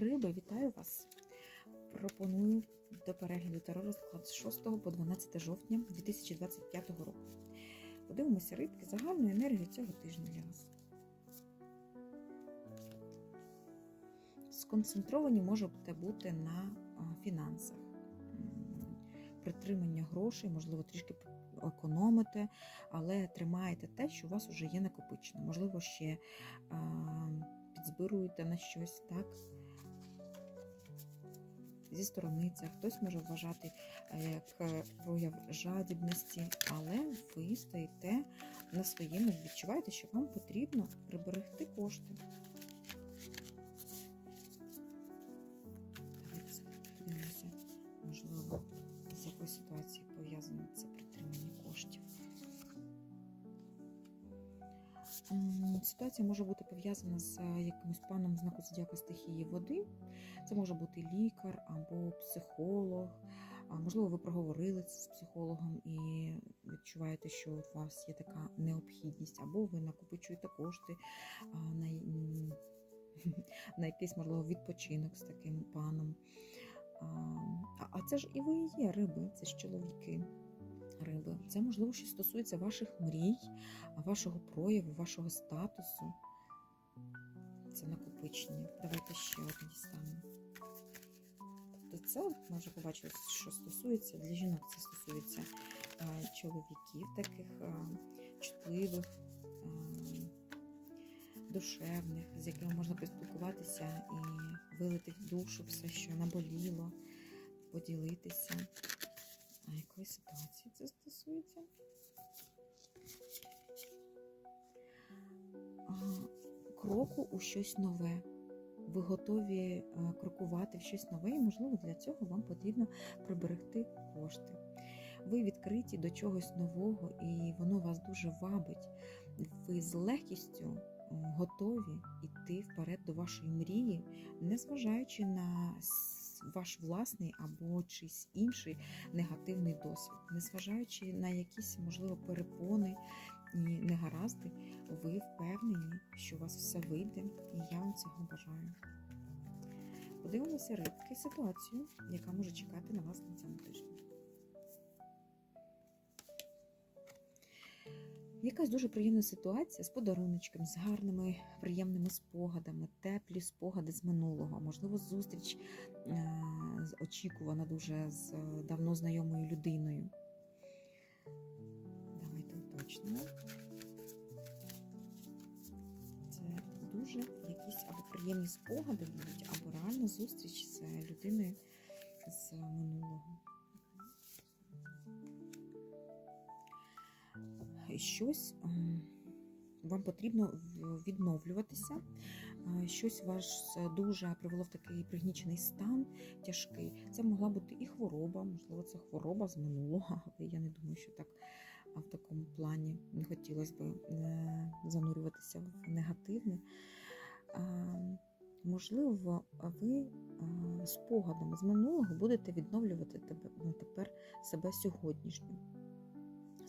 Риби, вітаю вас! Пропоную до перегляду таро розклад з 6 по 12 жовтня 2025 року. Подивимося рибки загальну енергію цього тижня для вас. Сконцентровані можете бути на фінансах, притримання грошей, можливо, трішки економите, але тримаєте те, що у вас вже є накопичено. Можливо, ще підзбируєте на щось, так? Зі сторони це хтось може вважати е, як е, прояв жадібності, але ви стоїте на своєму, відчуваєте, що вам потрібно приберегти кошти. Можливо, з якої ситуації Ситуація може бути пов'язана з е, якимось паном знаку зодіака стихії води. Це може бути лікар або психолог. Можливо, ви проговорили це з психологом і відчуваєте, що у вас є така необхідність, або ви накопичуєте кошти на, на якийсь, можливо, відпочинок з таким паном. А, це ж і ви є риби, це ж чоловіки риби. Це, можливо, що стосується ваших мрій, вашого прояву, вашого статусу. Це накопичення. Давайте ще одне дістанемо. Тобто це, ми вже побачили, що стосується для жінок, це стосується чоловіків, таких чутливих, душевних, з якими можна поспілкуватися і вилити в душу все, що наболіло, поділитися. А якої ситуації це стосується? Кроку у щось нове. Ви готові е, крокувати в щось нове, і, можливо, для цього вам потрібно приберегти кошти. Ви відкриті до чогось нового, і воно вас дуже вабить. Ви з легкістю готові йти вперед до вашої мрії, незважаючи на ваш власний або чийсь інший негативний досвід, незважаючи на якісь, можливо, перепони і негаразди, ви впевнені, що у вас все вийде, і я вам цього бажаю. Подивимося рибки ситуацію, яка може чекати на вас Якась дуже приємна ситуація з подаруночком, з гарними приємними спогадами, теплі спогади з минулого, можливо, зустріч е, очікувана дуже з е, давно знайомою людиною. Давайте уточнимо. Це дуже якісь або приємні спогади будуть, або реальна зустріч з людиною з минулого. Щось ем, вам потрібно відновлюватися, е, щось вас дуже привело в такий пригнічений стан тяжкий. Це могла бути і хвороба, можливо, це хвороба з минулого, але я не думаю, що так в такому плані не хотілося б е, занурюватися в негативне. Е, Можливо, ви е, спогадами з минулого будете відновлювати тепер себе сьогоднішнім.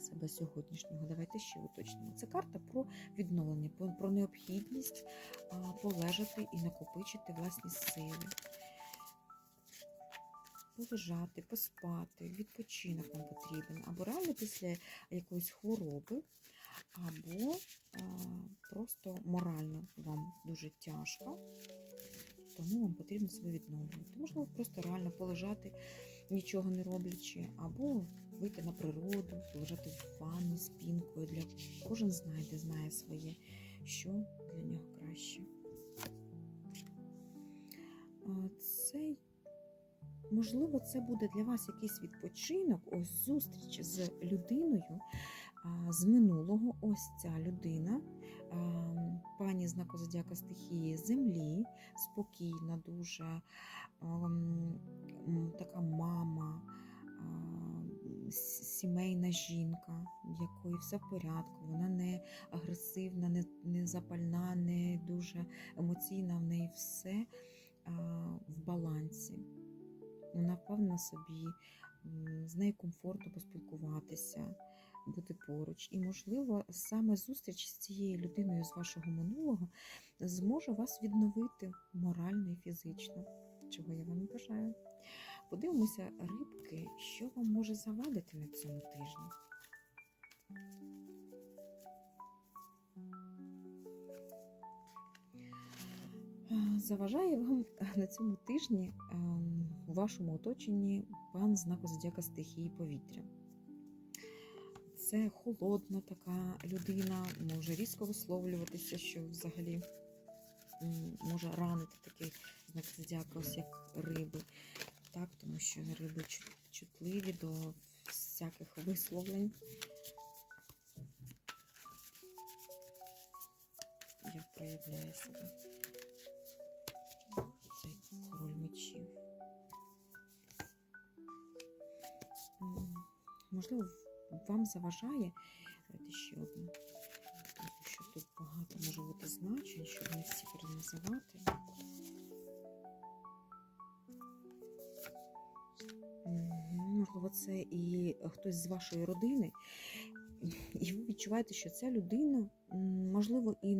Себе сьогоднішнього. Давайте ще уточнимо. Це карта про відновлення, про- необхідність полежати і накопичити власні сили. Полежати, поспати, відпочинок вам потрібен, або реально після якоїсь хвороби, або просто морально вам дуже тяжко, тому вам потрібно себе відновлювати. Можливо, просто реально полежати, нічого не роблячи, або вийти на природу, лежати в ванні з. Для кожен знайде, знає своє, що для нього краще. Цей Можливо, це буде для вас якийсь відпочинок, ось зустріч з людиною з минулого. Ось ця людина, пані знаку зодіака стихії землі, спокійна, дуже така мама, сімейна жінка, в якої все в порядку. Вона не агресивна, не, не запальна, не дуже емоційна. В неї все а, в балансі. Вона впевнена собі, з нею комфортно поспілкуватися, бути поруч. І, можливо, саме зустріч з цією людиною з вашого минулого зможе вас відновити морально і фізично, чого я вам бажаю. Подивимося, рибки, що вам може завадити на цьому тижні. Заважає вам на цьому тижні у вашому оточенні пан знаку зодіака стихії повітря. Це холодна така людина, може різко висловлюватися, що взагалі може ранити такий знак зодіака, ось як риби. Так, тому що риби чутливі до всяких висловлень. Як проявляє себе цей король мечів. Можливо, вам заважає Давайте ще тому що тут багато може бути значень, щоб не всі переназивати. Можливо, це і хтось з вашої родини, і ви відчуваєте, що ця людина, можливо, і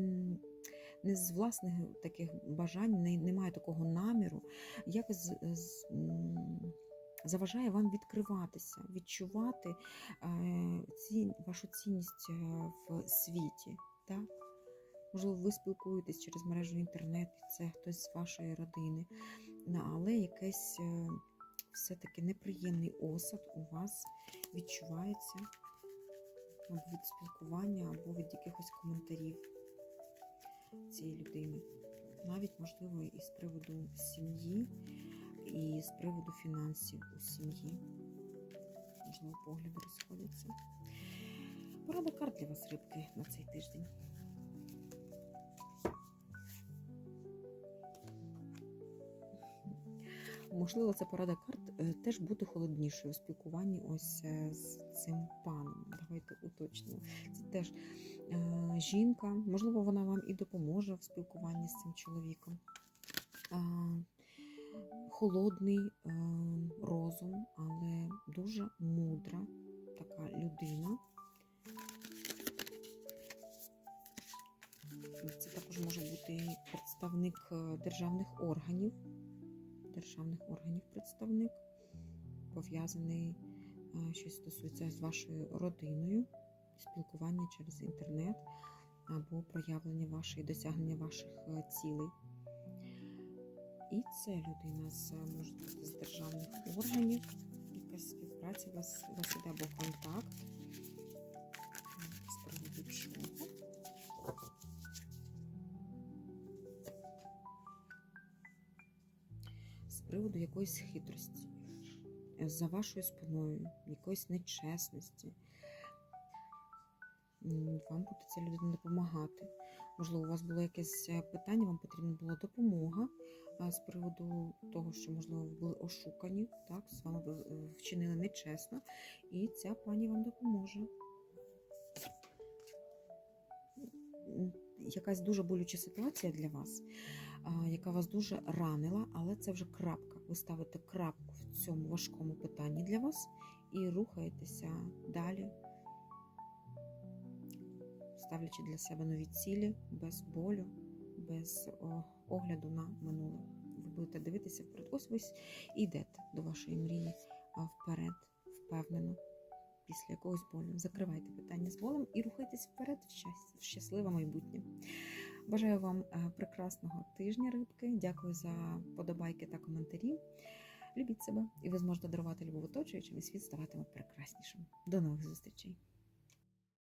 не з власних таких бажань, не, має такого наміру, якось з- з- заважає вам відкриватися, відчувати е, ці, вашу цінність е, в світі. Так? Можливо, ви спілкуєтесь через мережу інтернет, це хтось з вашої родини, але якийсь е, все-таки неприємний осад у вас відчувається або від спілкування, або від якихось коментарів цієї людини. Навіть, можливо, і з приводу сім'ї, і з приводу фінансів у сім'ї. Можливо, погляди розходяться. Порада карт для вас, рибки, на цей тиждень. Можливо, це порада карт е, теж бути холоднішою у спілкуванні ось е, з цим паном. Давайте уточнимо. Це теж е, жінка, можливо, вона вам і допоможе в спілкуванні з цим чоловіком. Холодний розум, але дуже мудра така людина. Це також може бути представник державних органів, державних органів представник, пов'язаний е, щось стосується з вашою родиною, спілкування через інтернет або проявлення вашої досягнення ваших е, цілей. І це людина з може бути з державних органів, якась співпраця у вас, у вас іде або контакт. Приводу якоїсь хитрості, за вашою спиною, якоїсь нечесності. Вам буде ця людина допомагати. Можливо, у вас було якесь е, питання, вам потрібна була допомога з приводу того, що, можливо, ви були ошукані, так, з вами е, вчинили нечесно, і ця пані вам допоможе. Якась дуже болюча ситуація для вас, яка вас дуже ранила, але це вже крапка. Ви ставите крапку в цьому важкому питанні для вас і рухаєтеся далі ставлячи для себе нові цілі без болю, без огляду на минуле. Ви будете дивитися вперед. Ось ви йдете до вашої мрії вперед, впевнено, після якогось болю. Закривайте питання з болем і рухайтесь вперед в щасливе майбутнє. Бажаю вам е, прекрасного тижня, рибки. Дякую за подобайки та коментарі. Любіть себе, і ви зможете дарувати любов оточуючим, і світ ставатиме прекраснішим. До нових зустрічей!